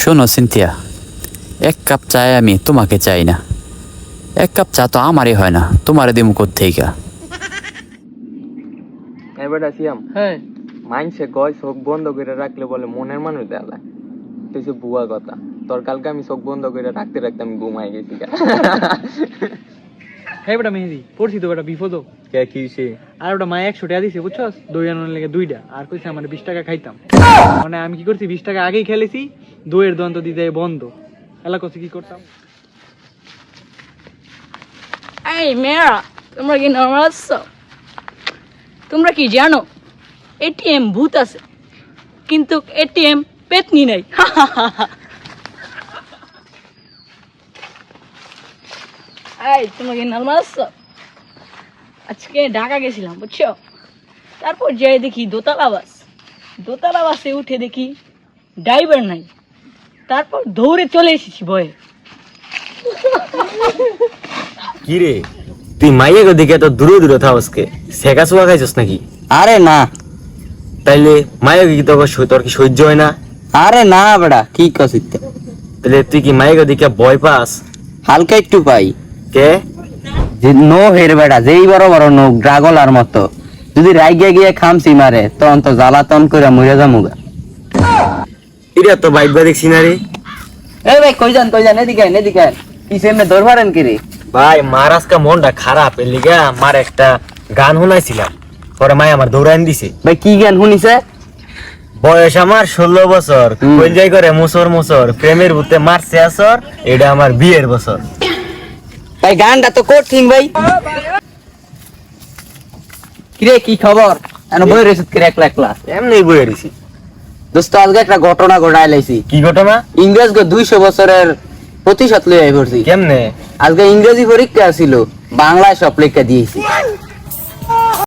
শোনো সিনথিয়া এক কাপ চায় আমি তোমাকে চাই না। এক কাপ চা তো আমারই হয় না তোমারে দিমু কোথেইকা এবার আসিয়াম হ্যাঁ। মাইনসে চোখ বন্ধ করে রাখলে বলে মনের মানুষ বুয়া কথা তোর কালকে আমি চোখ বন্ধ করে রাখতে রাখতে আমি ঘুমাই গেছি গা। হ্যাঁ বেটা মেহেদি পড়ছি তো বেটা বিপদ কে কি সে আর ওটা মায়ে একশো টাকা দিছে বুঝছস? দই আনার লেগে দুইটা আর কইছে আমার বিশ টাকা খাইতাম। মানে আমি কি করছি বিশ টাকা আগেই খেলেছি দইয়ের দন্ত দিতে বন্ধ। এলা কি করতাম? এই মেয়েরা, তোমরা কি নর্মাল আছো? তোমরা কি জানো এটিএম ভূত আছে, কিন্তু এটিএম পেতনি নাই। এই, তোমরা কি নর্মাল আছো? আজকে ঢাকা গেছিলাম, বুঝছ? তারপর যাই দেখি দোতলা বাস। দোতলা বাসে উঠে দেখি ড্রাইভার নাই। তারপর দৌড়ে চলে এসেছি ভয়ে কি রে? তুই মাইয়ে গো দিকে তো দূরে দূরে থাকসকে শেখা শুয়া খাইছস নাকি? আরে না। তাইলে মাইয়ে কি তোর তোর কি সহ্য হয় না? আরে না বেড়া কি কছিস তাহলে তুই কি মাইয়ে গো দিকে ভয় পাস? হালকা একটু পাই। কে? যে নো হের বেড়া যেই বড় বড় নো ড্রাগলার মতো। যদি রাইগে গিয়ে খামসি মারে তখন তো জ্বালাতন করে মরে যামুগা ইরা তো বাইক বা দেখছি না রে এই ভাই কই যান কই যান এদিকে এদিকে আইন। কি সেমনে ধরবারেন কি রে ভাই মার আজকে মনটা খারাপ এর লিগা আমার একটা গান শোনাইছিলাম। পরে মাই আমার দৌড়ান দিছে। ভাই কি জ্ঞান শুনিছে? বয়স আমার ষোলো বছর। কই করে মুসর মুসর প্রেমের ভূতে মারছে আসর এটা আমার বিয়ের বছর। ভাই গানটা তো কঠিন ভাই। কিরে কি খবর? এন বই রেসিত করে একলা একলা? এমনি বয়ে রয়েছি দোস্ত আজকে একটা ঘটনা ঘটাই লাইছি। কি ঘটনা? ইংরেজ গো দুইশো বছরের প্রতিশোধ লই আই পড়ছি কেমনে? আজকে ইংরেজি পরীক্ষা ছিল বাংলায় সব পরীক্ষা দিয়েছি।